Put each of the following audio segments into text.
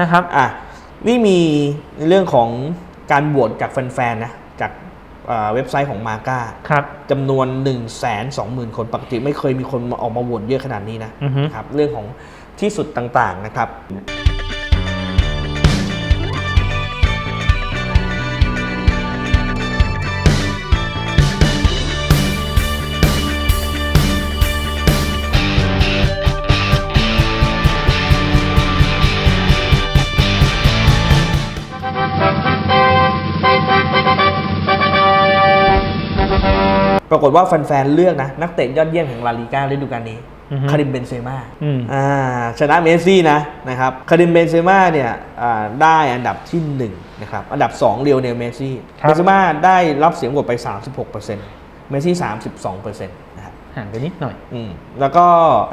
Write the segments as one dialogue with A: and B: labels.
A: นะครับ
B: อะนี่มีเรื่องของการโหวตจากแฟนๆนะจากเอ่อเว็บไซต์ของมาก้า
A: ครับ
B: จำนวน 1 2 0 0 0 0 คนปกติไม่เคยมีคนมาออกมาโหวตเยอะขนาดนี้นะ
A: อือฮึ
B: ครับเรื่องของที่สุดต่างๆนะครับ ปรากฏว่าแฟนๆเลือกนะ นักเตะยอดเยี่ยมแห่งลาลิก้าฤดูกาลนี้
A: อือฮึ
B: คาริมเบนเซม่า
A: อืม
B: อ่าชนะเมสซี่นะนะครับคาริมเบนเซม่าเนี่ยอ่าได้อันดับที่1นะครับอันดับ 2เรียวเนลเมสซี่
A: ครับ
B: เบนเซม่าได้รับเสียงโหวตไป 36%เมสซี่ 32%นะครับ
A: ห่างไปนิดหน่อย
B: อืมแล้วก็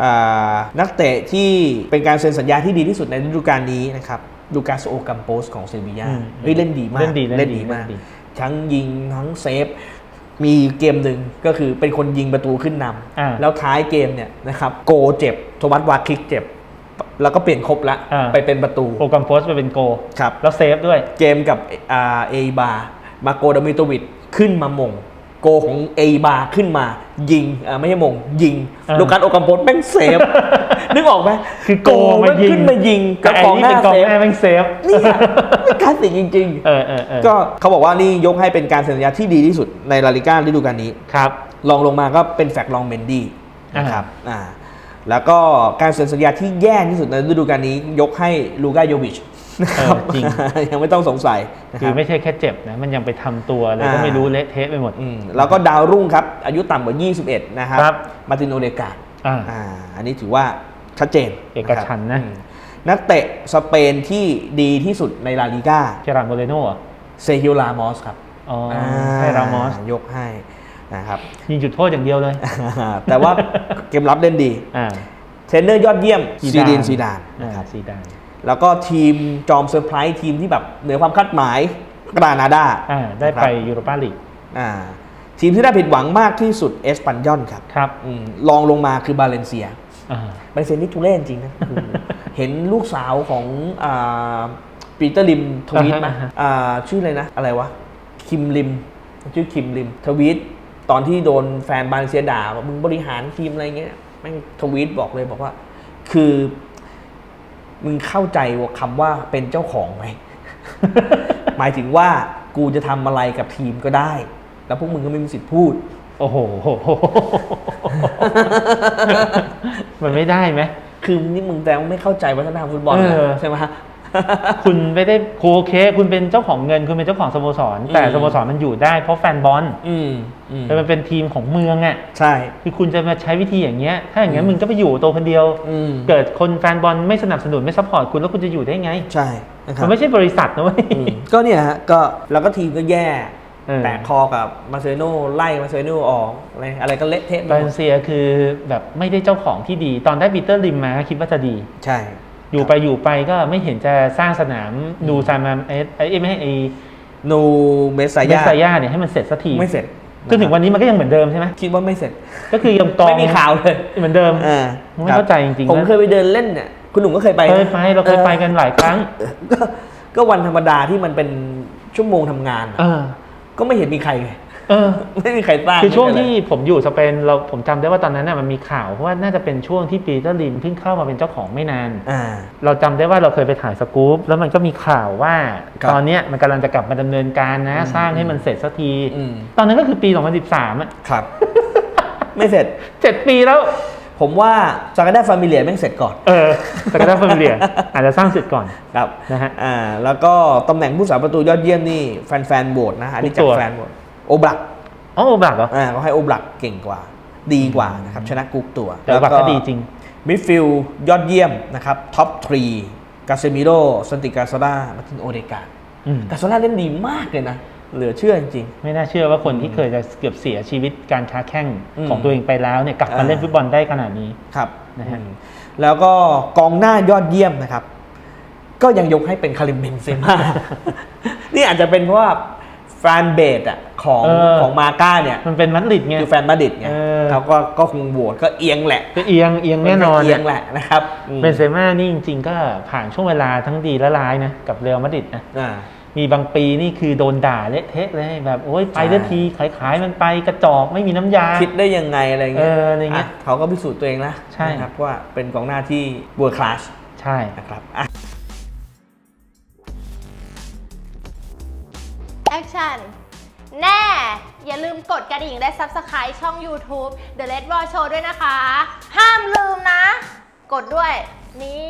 B: อ่านักเตะที่เป็นการเซ็นสัญญาที่ดีที่สุดในฤดูกาลนี้นะครับลูกาสโอกัมโปสของเซบียา
A: อืม
B: เฮ้ยเล่นดีมาก
A: เล่นดีเล่นดี
B: มาก
A: เล่นดี
B: ทั้งยิงทั้งเซฟ มีเกมหนึ่งก็คือเป็นคนยิงประตูขึ้นน
A: อ่าำ
B: แล้วท้ายเกมเนี่ยนะครับโกเจ็บโทมัสวาคิกเจ็บ แล้วก็เปลี่ยนครบละ
A: อ่า
B: ไปเป็นประตู
A: โปรแกรมโพสต์ไปเป็นโก
B: ครับ
A: แล้วเซฟด้วย
B: เกมกับอ่าเอบามาโกดามิโตวิดขึ้นมาหมง โกของเอบาขึ้นมา ยิงอ่าไม่ใช่หมงยิง
A: อ่า
B: ลูกัสโอกัมโปสแม่งเซฟ นึกออกไหม
A: คือโกมายิง
B: ขึ้นมายิง
A: แต่
B: กับ
A: ไอ้
B: กอง
A: นี่
B: หน้า
A: เป็นกอง
B: เซฟ
A: หน้าแม่งเซฟ
B: นี่อะเป็นคลาสสิกจริงๆ
A: เออเออเออ
B: ก็เขาบอกว่านี่ยกให้เป็นการเซ็นสัญญาที่ดีที่สุดในลาลิก้าฤดูกาลนี้
A: ครับ
B: ลองลงมาก็เป็นแฟกลองเมนดี้นะครับอ่าแล้วก็การเซ็นสัญญาที่แย่ที่สุดในฤดูกาลนี้ ยกให้ลูกาโยวิช นะครับ
A: เออจริง
B: ยังไม่ต้องสงสัยนะค
A: คือ
B: รับ
A: ไม่ใช่แค่เจ็บนะ มันยังไปทำตัวอะไรก็
B: อ่า
A: ไม่รู้เละเทะไปหมด
B: อืมแล้วก็ดาวรุ่งครับ อายุต่ำกว่า 21 นะครับ
A: ครับ
B: มาร์ตินโอเดกาด
A: อ่า
B: อ่าอันนี้ถือว่าชัดเจน
A: เอกฉันท์นะ
B: ครับอืมนักเตะสเปนที่ดีที่สุดในลาลิก้า
A: เจอรานโมเรโน่เหรอ
B: เซฮิลลามอสครับ
A: อ๋อให้รามอส
B: ยกให้นะครับ
A: ยิงจุดโทษอย่างเดียวเลย
B: แต่ว่าเกมรับเล่นดี
A: อ่า
B: เทรนเนอร์ยอดเยี่ยม
A: ซี
B: ซี
A: ดาน
B: ดีนซีดาน
A: อ่า
B: นะครับ
A: ซีดาน
B: แล้วก็ทีมจอมเซอร์ไพรส์ทีมที่แบบเหนือความคาดหมายกรานาดา
A: อ่าได้ไปยูโรปาลีก
B: อ่าทีมที่ได้ผิดหวังมากที่สุดเอสปันยอนครับ
A: ครับ
B: อืมลองลงมาคือบาเลนเซีย
A: อ่า
B: บาเลนเซียนี่ทุเล่จริงนะคือเห็นลูกสาวของอ่าปีเตอร์ลิมทวีตไหม
A: อ่าฮะ
B: อ่าชื่ออะไรนะ อะไรวะ คิมลิม ชื่อคิมลิม ทวีตตอนที่โดนแฟนบาเลนเซียด่าว่ามึงบริหารทีมอะไรเงี้ยแม่งทวีตบอกเลยบอกว่า คือ มึงเข้าใจว่าคำว่าเป็นเจ้าของไหม หมายถึงว่ากูจะทำอะไรกับทีมก็ได้ แล้วพวกมึงก็ไม่มีสิทธิ์พูด
A: โอ้โห มันไม่ได้ไหม
B: คือนี่มึงแต่ว่าไม่เข้าใจวัฒนธรรมฟุตบอลนะ
A: เออ
B: ใช่ไหม
A: คุณไม่ได้โอเค คุณเป็นเจ้าของเงิน คุณเป็นเจ้าของสโมสร แต่
B: อืม
A: สโมสรมันอยู่ได้เพราะแฟนบอล
B: อืมอืม
A: แต่มันเป็นทีมของเมืองอะ
B: ใช่
A: คือคุณจะมาใช้วิธีอย่างเงี้ย ถ้าอย่างเงี้ย
B: อืม
A: มึงก็ไปอยู่ตัวคนเดียว
B: อืม
A: เกิดคนแฟนบอลไม่สนับสนุนไม่ซัพพอร์ตคุณแล้วคุณจะอยู่ได้ไง
B: ใช่นะครั
A: มั
B: บ
A: นไม่ใช่บริษัทนะเว้ย
B: อืมก็เนี่ยฮะก็แล้วก็ทีมก็แย่
A: เออ
B: แตกคอกับมาเซโนไล่มาเซโนออกอะไรอะไรก็เละเทะไป
A: บา
B: ห
A: เล
B: มด
A: นเซียคือแบบไม่ได้เจ้าของที่ดี ตอนได้ปีเตอร์ลิมมาก็คิดว่าจะดี
B: ใช่
A: อยู่ไปอยู่ไปก็ไม่เห็นจะสร้างสนามดูซามามเอสเอ้ยไม่ให้ไอ
B: นูเมสซา
A: เม
B: ยา
A: สซาย่าเนี่ยให้มันเสร็จสักที
B: ไม่เสร็จ
A: จนถึงวันนี้มันก็ยังเหมือนเดิมใช่ไหม
B: คิดว่าไม่เสร็จ
A: ก็คือยังกอง
B: ไม่มีข่าวเลย
A: เหมือนเดิม
B: อ่า
A: ไม่เข้าใจจริงๆ
B: ผม
A: นะ
B: เคยไปเดินเล่นเนี่ยคุณหนุ่มก็เคยไป
A: เค
B: นะ
A: ยไปเราเคยไปกันหลายครั้ง
B: ก็ก็วันธรรมดาที่มันเป็นชั่วโมงทำงานอะ
A: เออ
B: ก็ไม่เห็นมีใครไง
A: เออ
B: ไม่มีใครสร้าง
A: คือช่วง
B: ไม่มี
A: ที่
B: อะไร
A: ผมอยู่สเปนเราผมจำได้ว่าตอนนั้นน่ะมันมีข่าวเพราะว่าน่าจะเป็นช่วงที่ปีเตอร์ลินเพิ่งเข้ามาเป็นเจ้าของไม่นาน
B: อ่า
A: เราจำได้ว่าเราเคยไปถ่ายสกู๊ปแล้วมันก็มีข่าวว่า
B: ครับ
A: ตอนเนี้ยมันกำลังจะกลับมาดำเนินการนะ
B: อืม
A: สร้างให้มันเสร็จสักที
B: อืม
A: ตอนนั้นก็คือปี 2013อะ
B: ครับ ไม่เสร็จ
A: เจ็ดปีแล้ว
B: ผมว่าซากาด้าฟามิเลียแม่งเสร็จก่อน
A: เออแต่ก็ได้ฟามิเลียอาจจะสร้างเสร็จก่อน
B: ครับ
A: นะฮะ
B: อ่าแล้วก็ตำแหน่งผู้สาประตูยอดเยี่ยมนี่แฟนๆโหวตนะอันนี้
A: ทุ
B: จาก
A: กตัว
B: แฟนโหวต โอบลัก
A: อ๋อโอบลักเหรอ
B: อ่าก็ให้โอบลักเก่งกว่า ดีกว่านะครับชนะกุ๊กตัว
A: แต่โอบลักก็ดีจริง
B: มิดฟิลด์ยอดเยี่ยมนะครับท็อปทรีกาเซมิโรสันติกาซาร่ามาตินโอเดกา
A: อืม
B: กาซาร่าเล่นดีมากเลยนะเหลือเชื่อจริง
A: ไม่น่าเชื่อว่าคนที่เคยจะเกือบเสียชีวิตการค้าแข่ง
B: อืม
A: ของตัวเองไปแล้วเนี่ยกลับมา
B: อ่า
A: เล่นฟุตบอลได้ขนาดนี้
B: ๆครับ
A: นะฮะ
B: อืมแล้วก็กองหน้ายอดเยี่ยมนะครับ ก็ยังยกให้เป็นคาริมเบนเซม่านี่อาจจะเป็นเพราะว่าแฟนเบสอะ ของ
A: เออ
B: ของมาก้าเนี่ย
A: มันเป็นมัดริดไง
B: คือแฟนมาดริดไง
A: เออ
B: เขาก็ก็คงโหวตก็เอียงแหละ
A: ก็เอียงเอียงแน่นอน
B: เอียงแหละนะครับอืม
A: เบนเซม่านี่จริง ๆ ก็ผ่านช่วงเวลาทั้งดีและร้ายนะกับเรอัลมาดริดนะ
B: อ่า
A: มีบางปีนี่คือโดนด่าเละเทะเลยแบบโอ้ยไป
B: ใช่
A: เลืทีขายขายๆมันไปกระจอกไม่มีน้ำยา
B: คิดได้ยังไงอะไรเงี้ย
A: เอออะไรเงี้ยะ
B: เขาก็พิสูจน์ตัวเองแล้ว
A: ใช่
B: นะครับว่าเป็นกองหน้าที่ world class
A: ใช่
B: นะครับอะ
C: แอคชั่น แน่ อย่าลืมกดกระดิ่งและ Subscribe ช่อง YouTube The Red Wall Show ด้วยนะคะ ห้ามลืมนะ กดด้วย นี่